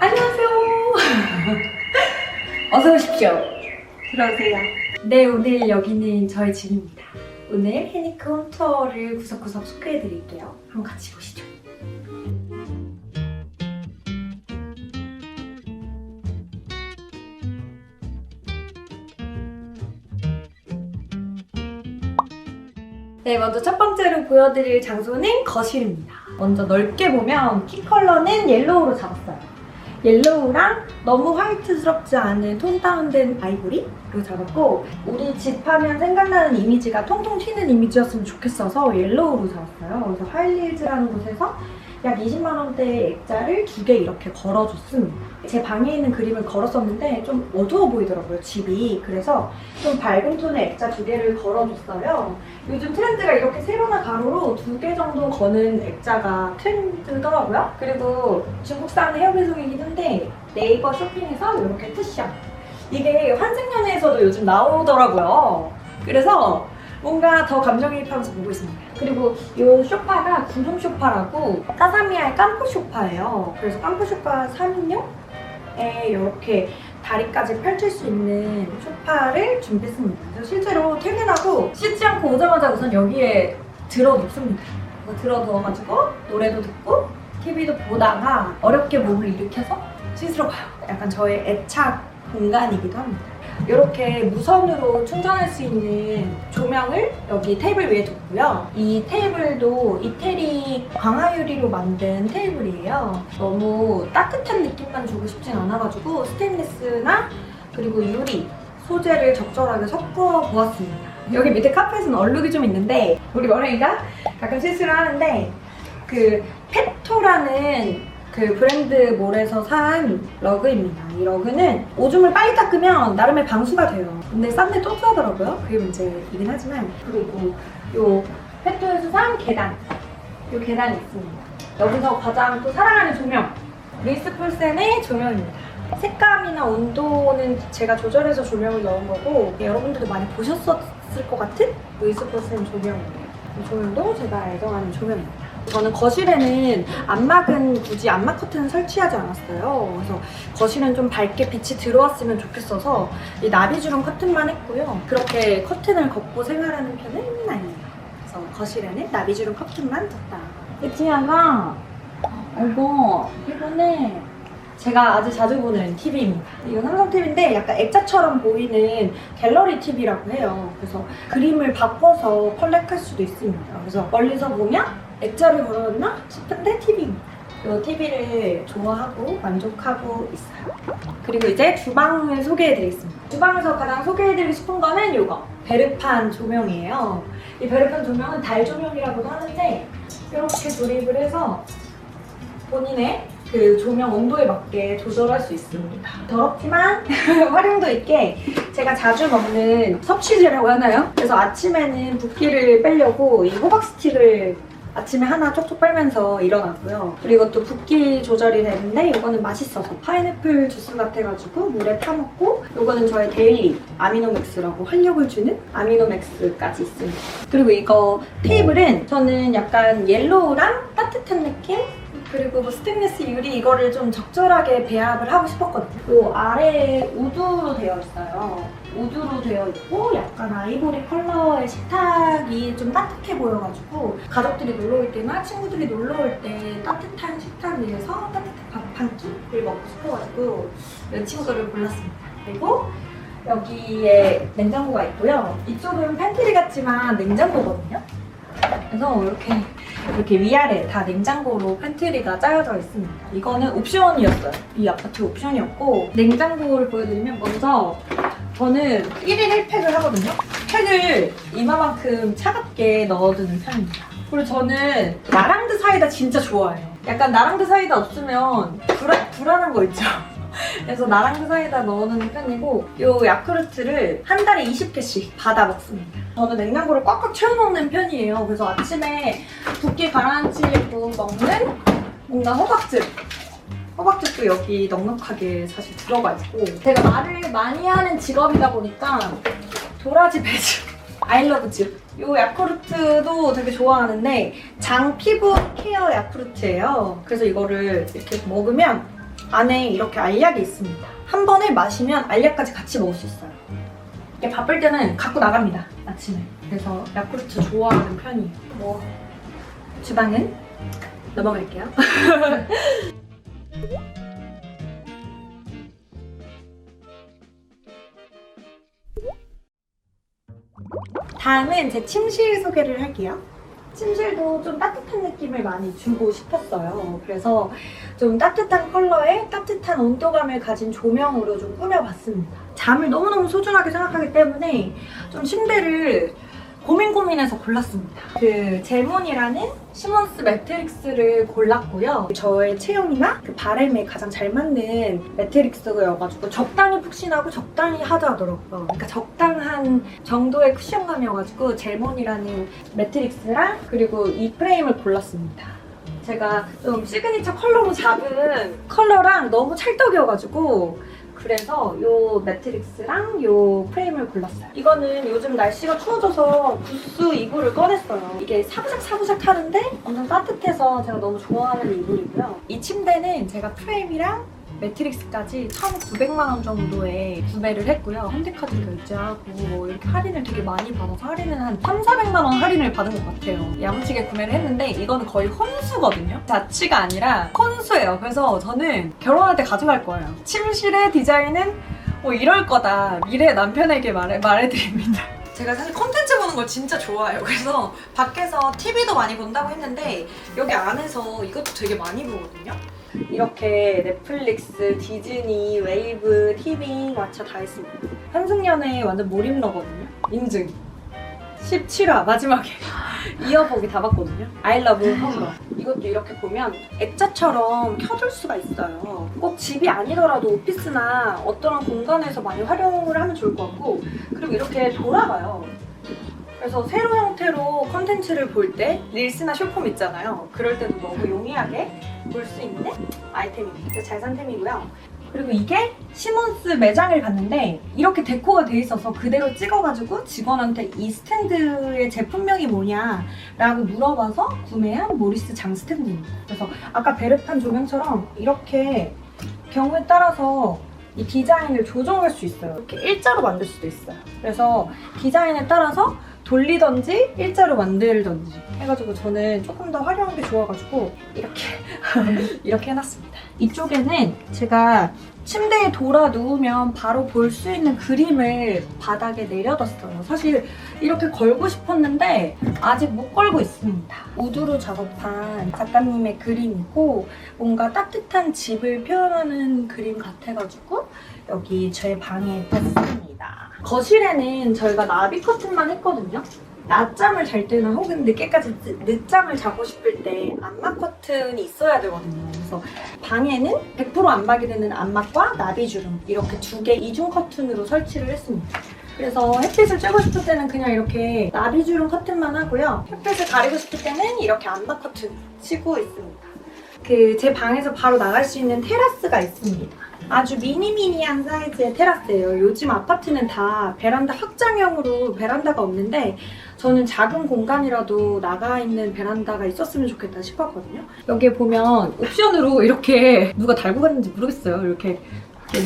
안녕하세요. 어서 오십시오. 들어오세요. 네, 오늘 여기는 저의 집입니다. 오늘 해니크 홈 투어를 구석구석 소개해 드릴게요. 한번 같이 보시죠. 네, 먼저 첫 번째로 보여드릴 장소는 거실입니다. 먼저 넓게 보면 키 컬러는 옐로우로 잡았어요. 옐로우랑 너무 화이트스럽지 않은 톤 다운된 아이보리로 잡았고 우리 집 하면 생각나는 이미지가 통통 튀는 이미지였으면 좋겠어서 옐로우로 잡았어요. 그래서 하일리즈라는 곳에서 약 20만 원대의 액자를 두 개 이렇게 걸어줬습니다. 제 방에 있는 그림을 걸었었는데 좀 어두워 보이더라고요, 집이. 그래서 좀 밝은 톤의 액자 두 개를 걸어줬어요. 요즘 트렌드가 이렇게 세로나 가로로 두 개 정도 거는 액자가 트렌드더라고요. 그리고 중국산 헤어 배송이긴 한데 네이버 쇼핑에서 이렇게 쿠션. 이게 환생연애에서도 요즘 나오더라고요. 그래서 뭔가 더 감정이입하면서 보고 있습니다. 그리고 이 쇼파가 구름 쇼파라고 따사미아의 깜프 쇼파예요. 그래서 깜프 쇼파 3인용에 이렇게 다리까지 펼칠 수 있는 쇼파를 준비했습니다. 그래서 실제로 퇴근하고 씻지 않고 오자마자 우선 여기에 들어 눕습니다. 들어 누워가지고 노래도 듣고 TV도 보다가 어렵게 몸을 일으켜서 씻으러 가요. 약간 저의 애착 공간이기도 합니다. 이렇게 무선으로 충전할 수 있는 조명을 여기 테이블 위에 뒀고요. 이 테이블도 이태리 광화유리로 만든 테이블이에요. 너무 따뜻한 느낌만 주고 싶진 않아가지고 스테인리스나 그리고 유리 소재를 적절하게 섞어 보았습니다. 여기 밑에 카펫은 얼룩이 좀 있는데 우리 머랭이가 가끔 실수를 하는데 그 페토라는 그 브랜드 몰에서 산 러그입니다. 이 러그는 오줌을 빨리 닦으면 나름의 방수가 돼요. 근데 싼데 또 싸더라고요. 그게 문제이긴 하지만 그리고 요 페토에서 산 계단 요 계단이 있습니다. 여기서 가장 또 사랑하는 조명 루이스 폴센의 조명입니다. 색감이나 온도는 제가 조절해서 조명을 넣은 거고 여러분들도 많이 보셨었을 것 같은 루이스 폴센 조명이에요. 이 조명도 제가 애정하는 조명입니다. 저는 거실에는 안막은 굳이 안막 커튼을 설치하지 않았어요. 그래서 거실은 좀 밝게 빛이 들어왔으면 좋겠어서 이 나비주름 커튼만 했고요. 그렇게 커튼을 걷고 생활하는 편은 아니에요. 그래서 거실에는 나비주름 커튼만 뒀다. 이티아가 이거 이거는 제가 아주 자주 보는 TV입니다. 이건 삼성 TV인데 약간 액자처럼 보이는 갤러리 TV라고 해요. 그래서 그림을 바꿔서 컬렉할 수도 있습니다. 그래서 멀리서 보면 액자를 걸어놨나 싶은데 TV입니다. 이 TV를 좋아하고 만족하고 있어요. 그리고 이제 주방을 소개해드리겠습니다. 주방에서 가장 소개해드리고 싶은 거는 이거 베르판 조명이에요. 이 베르판 조명은 달 조명이라고도 하는데 이렇게 조립을 해서 본인의 그 조명 온도에 맞게 조절할 수 있습니다. 더럽지만 활용도 있게 제가 자주 먹는 섭취제라고 하나요? 그래서 아침에는 붓기를 빼려고 이 호박 스틱을 아침에 하나 쪽쪽 빨면서 일어났고요. 그리고 또 붓기 조절이 되는데 이거는 맛있어서 파인애플 주스 같아가지고 물에 타먹고 이거는 저의 데일리 아미노맥스라고 활력을 주는 아미노맥스까지 있습니다. 그리고 이거 테이블은 저는 약간 옐로우랑 따뜻한 느낌? 그리고 뭐 스테인리스 유리 이거를 좀 적절하게 배합을 하고 싶었거든요. 요 아래에 우드로 되어 있어요. 우드로 되어 있고 약간 아이보리 컬러의 식탁이 좀 따뜻해 보여가지고 가족들이 놀러 올 때나 친구들이 놀러 올 때 따뜻한 식탁 위에서 따뜻한 밥 한 끼를 먹고 싶어가지고 이 친구들을 골랐습니다. 그리고 여기에 냉장고가 있고요. 이쪽은 팬트리 같지만 냉장고거든요. 그래서 이렇게 이렇게 위아래 다 냉장고로 팬트리가 짜여져 있습니다. 이거는 옵션이었어요. 이 아파트 옵션이었고 냉장고를 보여드리면 먼저 저는 1인 1팩을 하거든요. 팩을 이마만큼 차갑게 넣어두는 편입니다. 그리고 저는 나랑드 사이다 진짜 좋아해요. 약간 나랑드 사이다 없으면 불안, 불안한 거 있죠. 그래서 나랑드 사이다 넣어놓는 편이고 이 야쿠르트를 한 달에 20개씩 받아 먹습니다. 저는 냉장고를 꽉꽉 채워놓는 편이에요. 그래서 아침에 붓기 가라앉히고 먹는 뭔가 호박즙. 호박즙도 여기 넉넉하게 사실 들어가 있고 제가 말을 많이 하는 직업이다 보니까 도라지 배즙, 아이러브즙 이 야쿠르트도 되게 좋아하는데 장 피부 케어 야쿠르트예요. 그래서 이거를 이렇게 먹으면 안에 이렇게 알약이 있습니다. 한 번에 마시면 알약까지 같이 먹을 수 있어요. 이게 바쁠 때는 갖고 나갑니다. 아침에. 그래서 야쿠르트 좋아하는 편이에요. 뭐 주방은 넘어갈게요. 다음은 제 침실 소개를 할게요. 침실도 좀 따뜻한 느낌을 많이 주고 싶었어요. 그래서 좀 따뜻한 컬러에 따뜻한 온도감을 가진 조명으로 좀 꾸며봤습니다. 잠을 너무너무 소중하게 생각하기 때문에 좀 침대를 고민 고민해서 골랐습니다. 그 제몬이라는 시몬스 매트릭스를 골랐고요. 저의 체형이나 그 바람에 가장 잘 맞는 매트릭스여가지고 적당히 푹신하고 적당히 하드하더라고요. 그러니까 적당한 정도의 쿠션감이어가지고 제몬이라는 매트릭스랑 그리고 이 프레임을 골랐습니다. 제가 좀 시그니처 컬러로 잡은 컬러랑 너무 찰떡이어가지고 그래서 요 매트릭스랑 요 프레임을 골랐어요. 이거는 요즘 날씨가 추워져서 구스 이불을 꺼냈어요. 이게 사부작 사부작 하는데 엄청 따뜻해서 제가 너무 좋아하는 이불이고요. 이 침대는 제가 프레임이랑 매트릭스까지 1,900만 원 정도에 구매를 했고요. 현대카드 결제하고 뭐 이렇게 할인을 되게 많이 받아서 할인은 한 3, 400만 원 할인을 받은 것 같아요. 야무지게 구매를 했는데 이거는 거의 혼수거든요. 자취가 아니라 혼수예요. 그래서 저는 결혼할 때 가져갈 거예요. 침실의 디자인은 뭐 이럴 거다. 미래 남편에게 말해, 말해드립니다. 제가 사실 보는 걸 진짜 좋아해요. 그래서 밖에서 TV도 많이 본다고 했는데 여기 안에서 이것도 되게 많이 보거든요. 이렇게 넷플릭스, 디즈니, 웨이브, TV, 왓챠 다 있습니다. 한승연의 완전 몰입러거든요. 인증. 17화 마지막에 이어보기 다 봤거든요. I love 험러. 이것도 이렇게 보면 액자처럼 켜둘 수가 있어요. 꼭 집이 아니더라도 오피스나 어떠한 공간에서 많이 활용을 하면 좋을 것 같고 그리고 이렇게 돌아가요. 그래서 세로 형태로 컨텐츠를 볼 때 릴스나 쇼폼 있잖아요. 그럴 때도 너무 용이하게 볼 수 있는 아이템입니다. 잘 산 템이고요. 그리고 이게 시몬스 매장을 갔는데 이렇게 데코가 돼 있어서 그대로 찍어가지고 직원한테 이 스탠드의 제품명이 뭐냐라고 물어봐서 구매한 모리스 장 스탠드입니다. 그래서 아까 베르판 조명처럼 이렇게 경우에 따라서 이 디자인을 조정할 수 있어요. 이렇게 일자로 만들 수도 있어요. 그래서 디자인에 따라서 돌리던지 일자로 만들던지 해가지고 저는 조금 더 화려한 게 좋아가지고 이렇게 이렇게 해놨습니다. 이쪽에는 제가 침대에 돌아 누우면 바로 볼 수 있는 그림을 바닥에 내려뒀어요. 사실 이렇게 걸고 싶었는데 아직 못 걸고 있습니다. 우드로 작업한 작가님의 그림이고 뭔가 따뜻한 집을 표현하는 그림 같아가지고 여기 제 방에 뒀습니다. 거실에는 저희가 나비 커튼만 했거든요. 낮잠을 잘 때나 혹은 늦게까지 늦- 늦잠을 자고 싶을 때 안막 커튼이 있어야 되거든요. 그래서 방에는 100% 안막이 되는 안막과 나비주름 이렇게 두 개 이중 커튼으로 설치를 했습니다. 그래서 햇빛을 쬐고 싶을 때는 그냥 이렇게 나비주름 커튼만 하고요. 햇빛을 가리고 싶을 때는 이렇게 안막 커튼 치고 있습니다. 그 제 방에서 바로 나갈 수 있는 테라스가 있습니다. 아주 미니미니한 사이즈의 테라스예요. 요즘 아파트는 다 베란다 확장형으로 베란다가 없는데 저는 작은 공간이라도 나가 있는 베란다가 있었으면 좋겠다 싶었거든요. 여기에 보면 옵션으로 이렇게 누가 달고 갔는지 모르겠어요. 이렇게,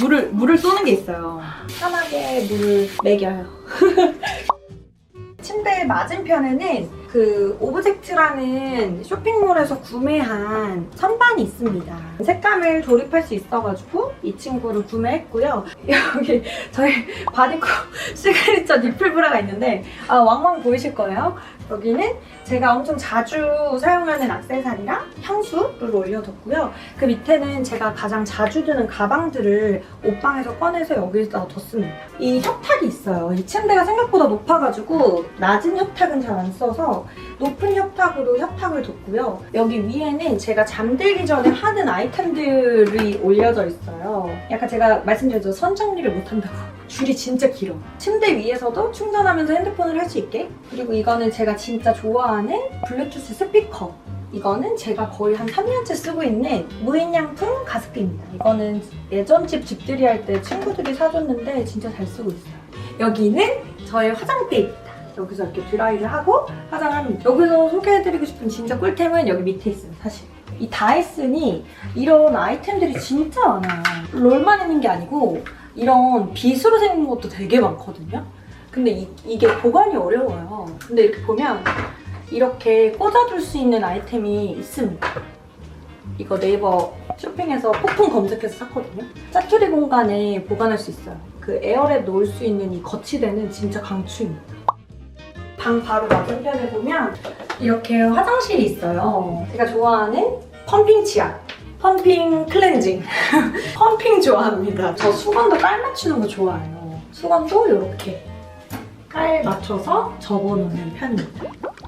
물을 물을 쏘는 게 있어요. 편하게 물을 먹여요. 침대 맞은편에는 그 오브젝트라는 쇼핑몰에서 구매한 선반이 있습니다. 색감을 조립할 수 있어가지고 이 친구를 구매했고요. 여기 저희 바디코 시그니처 니플 브라가 있는데 아, 왕왕 보이실 거예요. 여기는 제가 엄청 자주 사용하는 악세사리랑 향수를 올려뒀고요. 그 밑에는 제가 가장 자주 드는 가방들을 옷방에서 꺼내서 여기다 뒀습니다. 이 협탁이 있어요. 이 침대가 생각보다 높아가지고 낮은 협탁은 잘 안 써서 높은 협탁으로 협탁을 뒀고요. 여기 위에는 제가 잠들기 전에 하는 아이템들이 올려져 있어요. 약간 제가 말씀드렸죠. 선 정리를 못한다고. 줄이 진짜 길어. 침대 위에서도 충전하면서 핸드폰을 할 수 있게. 그리고 이거는 제가 진짜 좋아하는 블루투스 스피커. 이거는 제가 거의 한 3년째 쓰고 있는 무인양품 가습기입니다. 이거는 예전 집 집들이 할 때 친구들이 사줬는데 진짜 잘 쓰고 있어요. 여기는 저의 화장대입니다. 여기서 이렇게 드라이를 하고 화장을 합니다. 여기서 소개해드리고 싶은 진짜 꿀템은 여기 밑에 있어요, 사실. 이 다이슨이 이런 아이템들이 진짜 많아요. 롤만 있는 게 아니고 이런 빗으로 생긴 것도 되게 많거든요. 근데 이, 이게 보관이 어려워요. 근데 이렇게 보면 이렇게 꽂아둘 수 있는 아이템이 있습니다. 이거 네이버 쇼핑에서 폭풍 검색해서 샀거든요. 짜투리 공간에 보관할 수 있어요. 그 에어랩 놓을 수 있는 이 거치대는 진짜 강추입니다. 방 바로 맞은편에 보면 이렇게 화장실이 있어요. 제가 좋아하는 펌핑 치약. 펌핑 클렌징. 펌핑 좋아합니다. 저 수건도 깔 맞추는 거 좋아해요. 수건도 이렇게 깔 맞춰서 접어놓는 편입니다.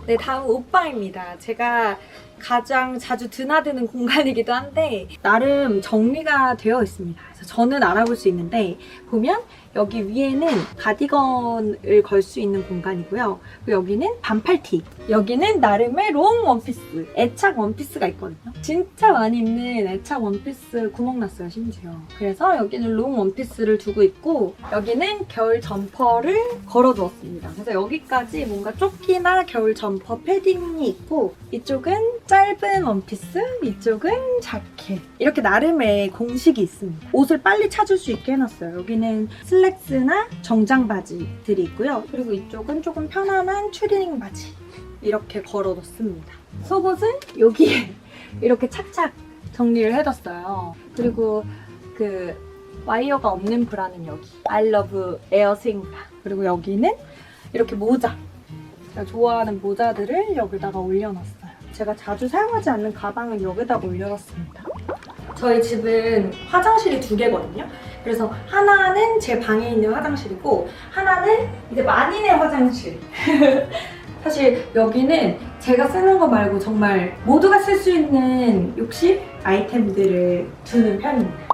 네, 다음 옷방입니다. 제가 가장 자주 드나드는 공간이기도 한데 나름 정리가 되어 있습니다. 그래서 저는 알아볼 수 있는데 보면 여기 위에는 가디건을 걸 수 있는 공간이고요. 여기는 반팔티. 여기는 나름의 롱 원피스. 애착 원피스가 있거든요. 진짜 많이 입는 애착 원피스 구멍 났어요, 심지어. 그래서 여기는 롱 원피스를 두고 있고 여기는 겨울 점퍼를 걸어두었습니다. 그래서 여기까지 뭔가 조끼나 겨울 점퍼 패딩이 있고 이쪽은 짧은 원피스, 이쪽은 자켓. 이렇게 나름의 공식이 있습니다. 옷을 빨리 찾을 수 있게 해놨어요. 여기는 슬랙스나 정장 바지들이 있고요. 그리고 이쪽은 조금 편안한 추리닝 바지. 이렇게 걸어뒀습니다. 속옷은 여기에 이렇게 착착 정리를 해뒀어요. 그리고 그 와이어가 없는 브라는 여기. I love 에어 스윙 바. 그리고 여기는 이렇게 모자. 제가 좋아하는 모자들을 여기다가 올려놨어요. 제가 자주 사용하지 않는 가방은 여기다가 올려놨습니다. 저희 집은 화장실이 두 개거든요. 그래서 하나는 제 방에 있는 화장실이고 하나는 이제 만인의 화장실. 사실 여기는 제가 쓰는 거 말고 정말 모두가 쓸 수 있는 욕실 아이템들을 두는 편입니다.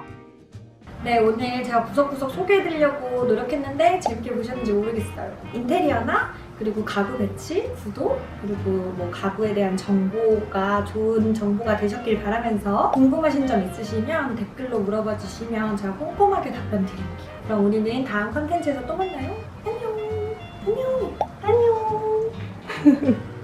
네, 오늘 제가 구석구석 소개해드리려고 노력했는데 재밌게 보셨는지 모르겠어요. 인테리어나 그리고 가구 배치, 구도, 그리고 뭐 가구에 대한 정보가 좋은 정보가 되셨길 바라면서 궁금하신 점 있으시면 댓글로 물어봐 주시면 제가 꼼꼼하게 답변 드릴게요. 그럼 우리는 다음 컨텐츠에서 또 만나요. 안녕! 안녕! 안녕!